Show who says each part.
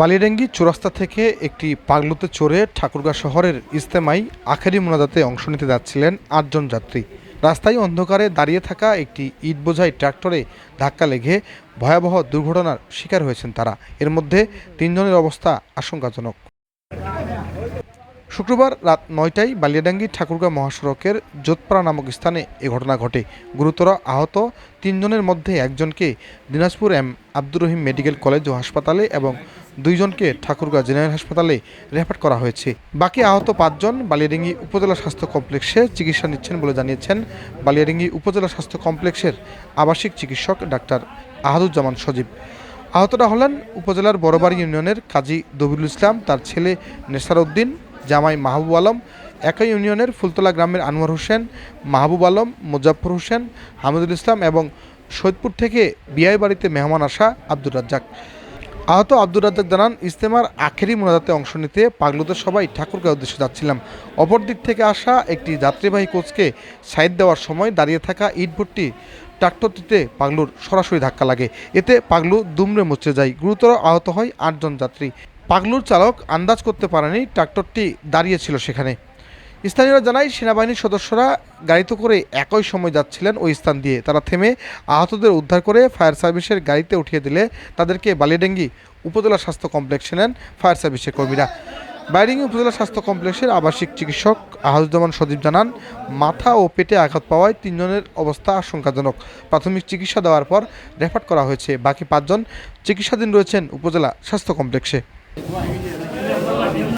Speaker 1: বালিডাঙ্গি চৌরাস্তা থেকে একটি পাগলুতে চড়ে ঠাকুরগাঁ শহরের ইস্তেমাই আখেরি মোনাজাতে অংশ নিতে যাচ্ছিলেন আটজন যাত্রী। রাস্তায় অন্ধকারে দাঁড়িয়ে থাকা একটি ইট বোঝাই ট্রাক্টরে ধাক্কা লেগে ভয়াবহ দুর্ঘটনার শিকার হয়েছেন তারা। এর মধ্যে তিনজনের অবস্থা আশঙ্কাজনক। শুক্রবার রাত নয়টায় বালিয়াডাঙ্গি ঠাকুরগাঁ মহাসড়কের যোধপাড়া নামক স্থানে এ ঘটনা ঘটে। গুরুতর আহত তিনজনের মধ্যে একজনকে Dinajpur M Abdur Rahim medical college ও হাসপাতালে এবং দুইজনকে ঠাকুরগাঁ জেনারেল হাসপাতালে রেফার করা হয়েছে। বাকি আহত পাঁচজন বালিয়াডাঙ্গি উপজেলা স্বাস্থ্য কমপ্লেক্সে চিকিৎসা নিচ্ছেন বলে জানিয়েছেন বালিয়াডাঙ্গি উপজেলা স্বাস্থ্য কমপ্লেক্সের আবাসিক চিকিৎসক ডাক্তার আহাদুজ্জামান সজীব। আহতরা হলেন উপজেলার বড়বাড়ি ইউনিয়নের কাজী দবিরুল ইসলাম, তার ছেলে নেসার উদ্দিন জামাই মাহবুব আলম, একই ইউনিয়নের ফুলতলা গ্রামের আনোয়ার হোসেন, মাহবুব আলম মুজাফর হোসেন, হামিদুল ইসলাম এবং সৈদপুর থেকে বিয়াই বাড়িতে মেহমান আসা আব্দুর রাজ্জাক। আহত আব্দুর রাজ্জাক জানান ইস্তেমার আখেরি মোনাজাতে অংশ নিতে পাগলুদের সবাই ঠাকুরকে উদ্দেশ্যে যাচ্ছিলাম। অপর দিক থেকে আসা একটি যাত্রীবাহী কোচকে সাইড দেওয়ার সময় দাঁড়িয়ে থাকা ইট ভর্তি ট্রাক্টরটিতে পাগলুর সরাসরি ধাক্কা লাগে। এতে পাগলু দুমড়ে মুচড়ে যায়। গুরুতর আহত হয় আটজন যাত্রী। পাগলুর চালক আন্দাজ করতে পারেনি ট্রাক্টরটি দাঁড়িয়ে ছিল সেখানে। স্থানীয়রা জানায়, সেনাবাহিনীর সদস্যরা গাড়িতে করে একই সময় যাচ্ছিলেন ওই স্থান দিয়ে। তারা থেমে আহতদের উদ্ধার করে ফায়ার সার্ভিসের গাড়িতে উঠিয়ে দিলে তাদেরকে বালিডেঙ্গি উপজেলা স্বাস্থ্য কমপ্লেক্সে নেন ফায়ার সার্ভিসের কর্মীরা। বাইরিঙ্গি উপজেলা স্বাস্থ্য কমপ্লেক্সের আবাসিক চিকিৎসক আহাজুজ্জামান সদীপ জানান, মাথা ও পেটে আঘাত পাওয়ায় তিনজনের অবস্থা আশঙ্কাজনক। প্রাথমিক চিকিৎসা দেওয়ার পর রেফার করা হয়েছে। বাকি পাঁচজন চিকিৎসাধীন রয়েছেন উপজেলা স্বাস্থ্য কমপ্লেক্সে। Why?